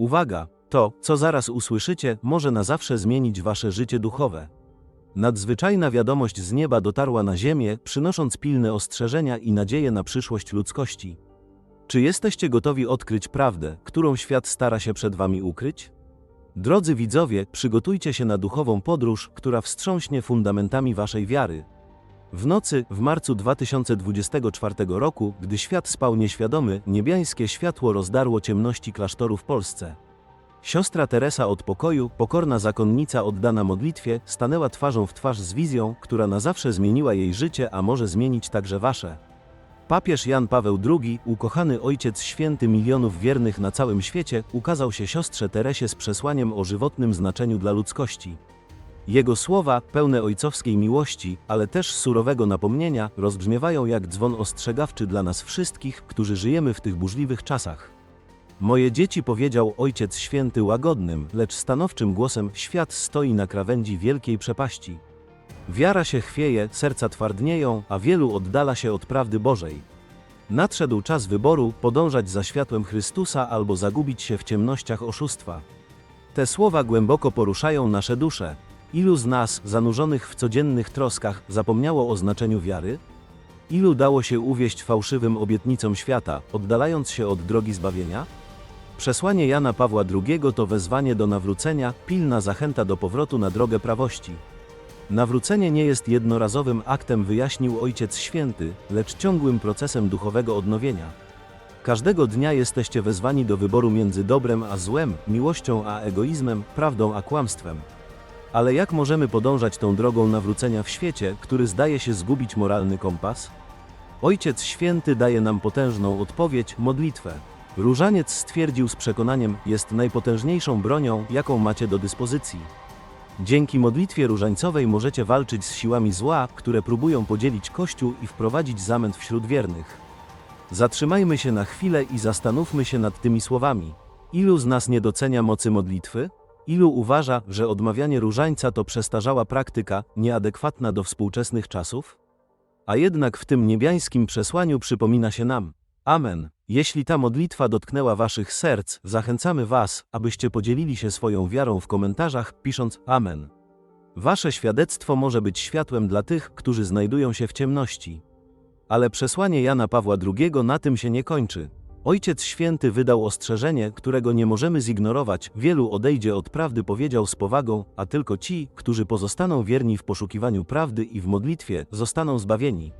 Uwaga! To, co zaraz usłyszycie, może na zawsze zmienić wasze życie duchowe. Nadzwyczajna wiadomość z nieba dotarła na ziemię, przynosząc pilne ostrzeżenia i nadzieję na przyszłość ludzkości. Czy jesteście gotowi odkryć prawdę, którą świat stara się przed wami ukryć? Drodzy widzowie, przygotujcie się na duchową podróż, która wstrząśnie fundamentami waszej wiary. W nocy, w marcu 2024 roku, gdy świat spał nieświadomy, niebiańskie światło rozdarło ciemności klasztoru w Polsce. Siostra Teresa od pokoju, pokorna zakonnica oddana modlitwie, stanęła twarzą w twarz z wizją, która na zawsze zmieniła jej życie, a może zmienić także wasze. Papież Jan Paweł II, ukochany ojciec święty milionów wiernych na całym świecie, ukazał się siostrze Teresie z przesłaniem o żywotnym znaczeniu dla ludzkości. Jego słowa, pełne ojcowskiej miłości, ale też surowego napomnienia, rozbrzmiewają jak dzwon ostrzegawczy dla nas wszystkich, którzy żyjemy w tych burzliwych czasach. Moje dzieci powiedział Ojciec Święty łagodnym, lecz stanowczym głosem: Świat stoi na krawędzi wielkiej przepaści. Wiara się chwieje, serca twardnieją, a wielu oddala się od prawdy Bożej. Nadszedł czas wyboru podążać za światłem Chrystusa albo zagubić się w ciemnościach oszustwa. Te słowa głęboko poruszają nasze dusze. Ilu z nas, zanurzonych w codziennych troskach, zapomniało o znaczeniu wiary? Ilu dało się uwieść fałszywym obietnicom świata, oddalając się od drogi zbawienia? Przesłanie Jana Pawła II to wezwanie do nawrócenia, pilna zachęta do powrotu na drogę prawości. Nawrócenie nie jest jednorazowym aktem, wyjaśnił Ojciec Święty, lecz ciągłym procesem duchowego odnowienia. Każdego dnia jesteście wezwani do wyboru między dobrem a złem, miłością a egoizmem, prawdą a kłamstwem. Ale jak możemy podążać tą drogą nawrócenia w świecie, który zdaje się zgubić moralny kompas? Ojciec Święty daje nam potężną odpowiedź modlitwę. Różaniec stwierdził z przekonaniem, jest najpotężniejszą bronią, jaką macie do dyspozycji. Dzięki modlitwie różańcowej możecie walczyć z siłami zła, które próbują podzielić Kościół i wprowadzić zamęt wśród wiernych. Zatrzymajmy się na chwilę i zastanówmy się nad tymi słowami. Ilu z nas nie docenia mocy modlitwy? Ilu uważa, że odmawianie różańca to przestarzała praktyka, nieadekwatna do współczesnych czasów? A jednak w tym niebiańskim przesłaniu przypomina się nam. Amen. Jeśli ta modlitwa dotknęła waszych serc, zachęcamy was, abyście podzielili się swoją wiarą w komentarzach, pisząc Amen. Wasze świadectwo może być światłem dla tych, którzy znajdują się w ciemności. Ale przesłanie Jana Pawła II na tym się nie kończy. Ojciec Święty wydał ostrzeżenie, którego nie możemy zignorować. Wielu odejdzie od prawdy, powiedział z powagą, a tylko ci, którzy pozostaną wierni w poszukiwaniu prawdy i w modlitwie, zostaną zbawieni.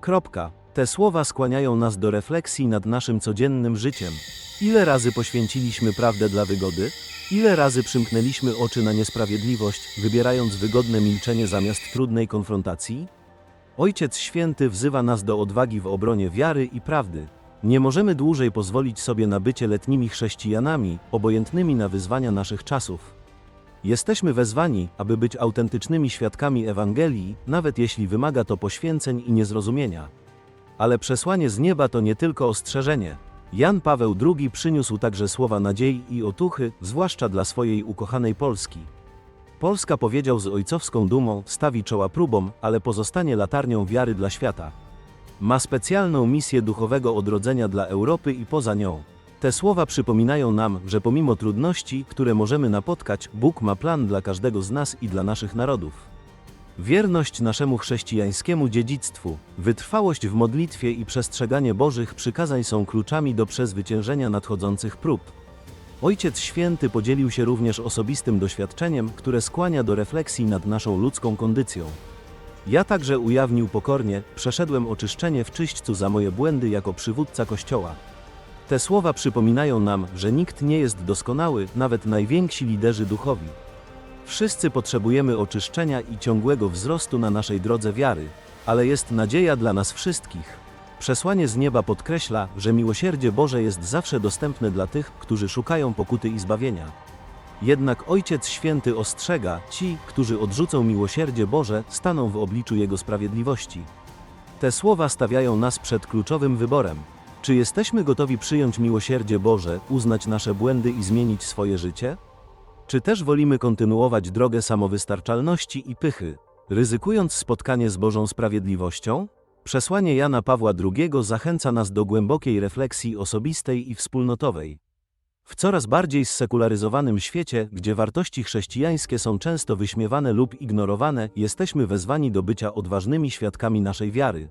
Kropka. Te słowa skłaniają nas do refleksji nad naszym codziennym życiem. Ile razy poświęciliśmy prawdę dla wygody? Ile razy przymknęliśmy oczy na niesprawiedliwość, wybierając wygodne milczenie zamiast trudnej konfrontacji? Ojciec Święty wzywa nas do odwagi w obronie wiary i prawdy. Nie możemy dłużej pozwolić sobie na bycie letnimi chrześcijanami, obojętnymi na wyzwania naszych czasów. Jesteśmy wezwani, aby być autentycznymi świadkami Ewangelii, nawet jeśli wymaga to poświęceń i niezrozumienia. Ale przesłanie z nieba to nie tylko ostrzeżenie. Jan Paweł II przyniósł także słowa nadziei i otuchy, zwłaszcza dla swojej ukochanej Polski. Polska powiedział z ojcowską dumą, stawi czoła próbom, ale pozostanie latarnią wiary dla świata. Ma specjalną misję duchowego odrodzenia dla Europy i poza nią. Te słowa przypominają nam, że pomimo trudności, które możemy napotkać, Bóg ma plan dla każdego z nas i dla naszych narodów. Wierność naszemu chrześcijańskiemu dziedzictwu, wytrwałość w modlitwie i przestrzeganie Bożych przykazań są kluczami do przezwyciężenia nadchodzących prób. Ojciec Święty podzielił się również osobistym doświadczeniem, które skłania do refleksji nad naszą ludzką kondycją. Ja także ujawnił pokornie, przeszedłem oczyszczenie w czyśćcu za moje błędy jako przywódca Kościoła. Te słowa przypominają nam, że nikt nie jest doskonały, nawet najwięksi liderzy duchowi. Wszyscy potrzebujemy oczyszczenia i ciągłego wzrostu na naszej drodze wiary, ale jest nadzieja dla nas wszystkich. Przesłanie z nieba podkreśla, że miłosierdzie Boże jest zawsze dostępne dla tych, którzy szukają pokuty i zbawienia. Jednak Ojciec Święty ostrzega, ci, którzy odrzucą miłosierdzie Boże, staną w obliczu Jego sprawiedliwości. Te słowa stawiają nas przed kluczowym wyborem. Czy jesteśmy gotowi przyjąć miłosierdzie Boże, uznać nasze błędy i zmienić swoje życie? Czy też wolimy kontynuować drogę samowystarczalności i pychy, ryzykując spotkanie z Bożą sprawiedliwością? Przesłanie Jana Pawła II zachęca nas do głębokiej refleksji osobistej i wspólnotowej. W coraz bardziej zsekularyzowanym świecie, gdzie wartości chrześcijańskie są często wyśmiewane lub ignorowane, jesteśmy wezwani do bycia odważnymi świadkami naszej wiary.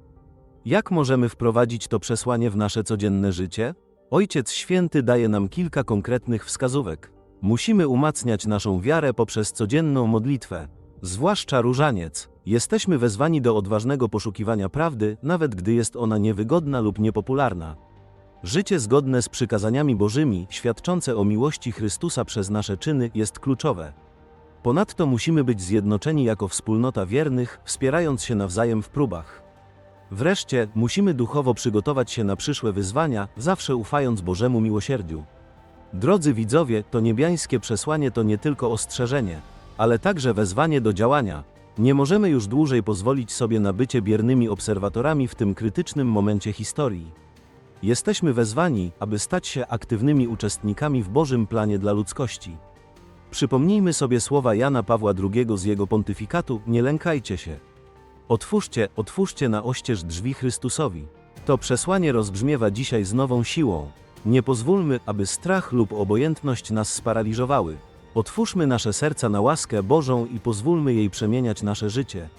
Jak możemy wprowadzić to przesłanie w nasze codzienne życie? Ojciec Święty daje nam kilka konkretnych wskazówek. Musimy umacniać naszą wiarę poprzez codzienną modlitwę. Zwłaszcza różaniec. Jesteśmy wezwani do odważnego poszukiwania prawdy, nawet gdy jest ona niewygodna lub niepopularna. Życie zgodne z przykazaniami Bożymi, świadczące o miłości Chrystusa przez nasze czyny, jest kluczowe. Ponadto musimy być zjednoczeni jako wspólnota wiernych, wspierając się nawzajem w próbach. Wreszcie, musimy duchowo przygotować się na przyszłe wyzwania, zawsze ufając Bożemu miłosierdziu. Drodzy widzowie, to niebiańskie przesłanie to nie tylko ostrzeżenie, ale także wezwanie do działania. Nie możemy już dłużej pozwolić sobie na bycie biernymi obserwatorami w tym krytycznym momencie historii. Jesteśmy wezwani, aby stać się aktywnymi uczestnikami w Bożym planie dla ludzkości. Przypomnijmy sobie słowa Jana Pawła II z jego pontyfikatu: Nie lękajcie się. Otwórzcie, otwórzcie na oścież drzwi Chrystusowi. To przesłanie rozbrzmiewa dzisiaj z nową siłą. Nie pozwólmy, aby strach lub obojętność nas sparaliżowały. Otwórzmy nasze serca na łaskę Bożą i pozwólmy jej przemieniać nasze życie.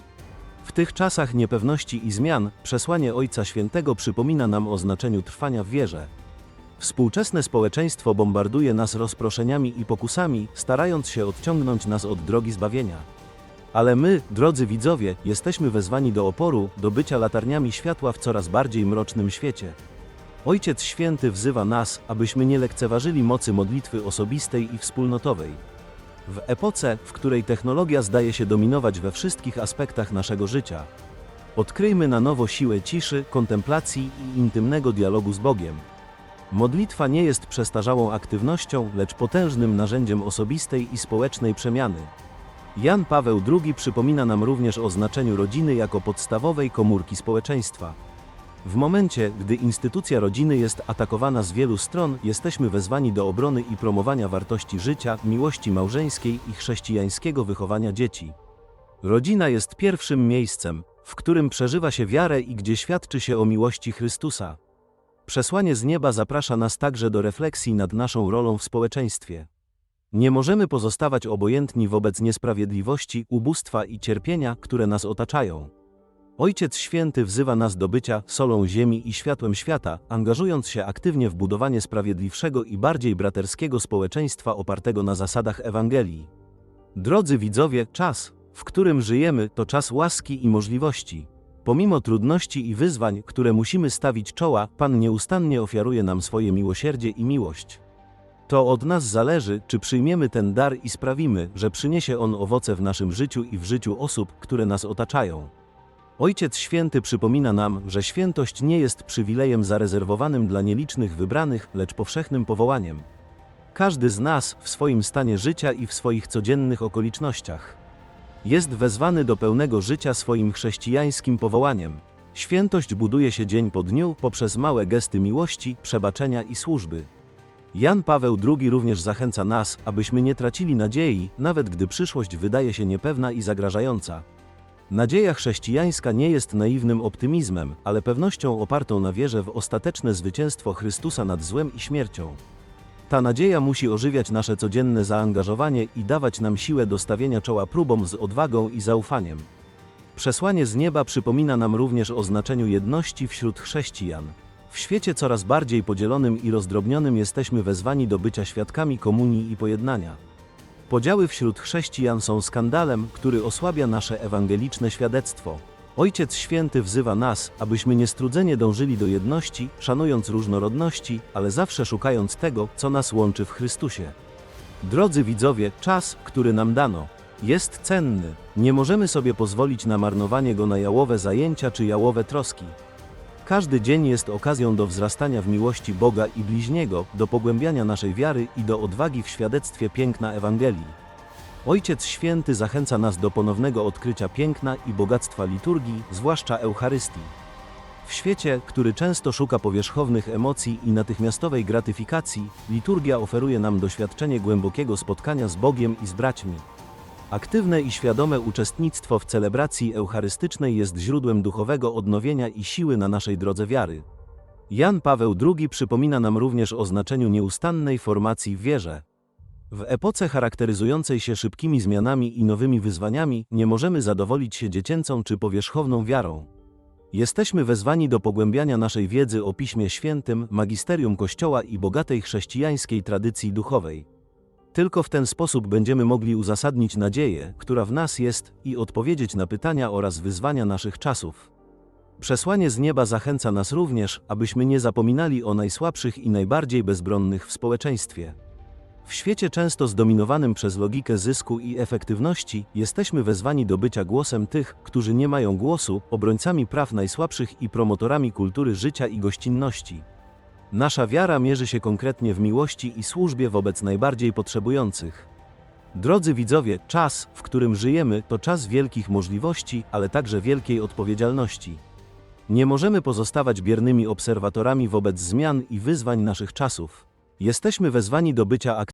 W tych czasach niepewności i zmian, przesłanie Ojca Świętego przypomina nam o znaczeniu trwania w wierze. Współczesne społeczeństwo bombarduje nas rozproszeniami i pokusami, starając się odciągnąć nas od drogi zbawienia. Ale my, drodzy widzowie, jesteśmy wezwani do oporu, do bycia latarniami światła w coraz bardziej mrocznym świecie. Ojciec Święty wzywa nas, abyśmy nie lekceważyli mocy modlitwy osobistej i wspólnotowej. W epoce, w której technologia zdaje się dominować we wszystkich aspektach naszego życia, odkryjmy na nowo siłę ciszy, kontemplacji i intymnego dialogu z Bogiem. Modlitwa nie jest przestarzałą aktywnością, lecz potężnym narzędziem osobistej i społecznej przemiany. Jan Paweł II przypomina nam również o znaczeniu rodziny jako podstawowej komórki społeczeństwa. W momencie, gdy instytucja rodziny jest atakowana z wielu stron, jesteśmy wezwani do obrony i promowania wartości życia, miłości małżeńskiej i chrześcijańskiego wychowania dzieci. Rodzina jest pierwszym miejscem, w którym przeżywa się wiarę i gdzie świadczy się o miłości Chrystusa. Przesłanie z nieba zaprasza nas także do refleksji nad naszą rolą w społeczeństwie. Nie możemy pozostawać obojętni wobec niesprawiedliwości, ubóstwa i cierpienia, które nas otaczają. Ojciec Święty wzywa nas do bycia solą ziemi i światłem świata, angażując się aktywnie w budowanie sprawiedliwszego i bardziej braterskiego społeczeństwa opartego na zasadach Ewangelii. Drodzy widzowie, czas, w którym żyjemy, to czas łaski i możliwości. Pomimo trudności i wyzwań, które musimy stawić czoła, Pan nieustannie ofiaruje nam swoje miłosierdzie i miłość. To od nas zależy, czy przyjmiemy ten dar i sprawimy, że przyniesie on owoce w naszym życiu i w życiu osób, które nas otaczają. Ojciec Święty przypomina nam, że świętość nie jest przywilejem zarezerwowanym dla nielicznych wybranych, lecz powszechnym powołaniem. Każdy z nas w swoim stanie życia i w swoich codziennych okolicznościach jest wezwany do pełnego życia swoim chrześcijańskim powołaniem. Świętość buduje się dzień po dniu poprzez małe gesty miłości, przebaczenia i służby. Jan Paweł II również zachęca nas, abyśmy nie tracili nadziei, nawet gdy przyszłość wydaje się niepewna i zagrażająca. Nadzieja chrześcijańska nie jest naiwnym optymizmem, ale pewnością opartą na wierze w ostateczne zwycięstwo Chrystusa nad złem i śmiercią. Ta nadzieja musi ożywiać nasze codzienne zaangażowanie i dawać nam siłę do stawienia czoła próbom z odwagą i zaufaniem. Przesłanie z nieba przypomina nam również o znaczeniu jedności wśród chrześcijan. W świecie coraz bardziej podzielonym i rozdrobnionym jesteśmy wezwani do bycia świadkami komunii i pojednania. Podziały wśród chrześcijan są skandalem, który osłabia nasze ewangeliczne świadectwo. Ojciec Święty wzywa nas, abyśmy niestrudzenie dążyli do jedności, szanując różnorodności, ale zawsze szukając tego, co nas łączy w Chrystusie. Drodzy widzowie, czas, który nam dano, jest cenny. Nie możemy sobie pozwolić na marnowanie go na jałowe zajęcia czy jałowe troski. Każdy dzień jest okazją do wzrastania w miłości Boga i bliźniego, do pogłębiania naszej wiary i do odwagi w świadectwie piękna Ewangelii. Ojciec Święty zachęca nas do ponownego odkrycia piękna i bogactwa liturgii, zwłaszcza Eucharystii. W świecie, który często szuka powierzchownych emocji i natychmiastowej gratyfikacji, liturgia oferuje nam doświadczenie głębokiego spotkania z Bogiem i z braćmi. Aktywne i świadome uczestnictwo w celebracji eucharystycznej jest źródłem duchowego odnowienia i siły na naszej drodze wiary. Jan Paweł II przypomina nam również o znaczeniu nieustannej formacji w wierze. W epoce charakteryzującej się szybkimi zmianami i nowymi wyzwaniami nie możemy zadowolić się dziecięcą czy powierzchowną wiarą. Jesteśmy wezwani do pogłębiania naszej wiedzy o Piśmie Świętym, magisterium Kościoła i bogatej chrześcijańskiej tradycji duchowej. Tylko w ten sposób będziemy mogli uzasadnić nadzieję, która w nas jest, i odpowiedzieć na pytania oraz wyzwania naszych czasów. Przesłanie z nieba zachęca nas również, abyśmy nie zapominali o najsłabszych i najbardziej bezbronnych w społeczeństwie. W świecie często zdominowanym przez logikę zysku i efektywności, jesteśmy wezwani do bycia głosem tych, którzy nie mają głosu, obrońcami praw najsłabszych i promotorami kultury życia i gościnności. Nasza wiara mierzy się konkretnie w miłości i służbie wobec najbardziej potrzebujących. Drodzy widzowie, czas, w którym żyjemy, to czas wielkich możliwości, ale także wielkiej odpowiedzialności. Nie możemy pozostawać biernymi obserwatorami wobec zmian i wyzwań naszych czasów. Jesteśmy wezwani do bycia aktywnymi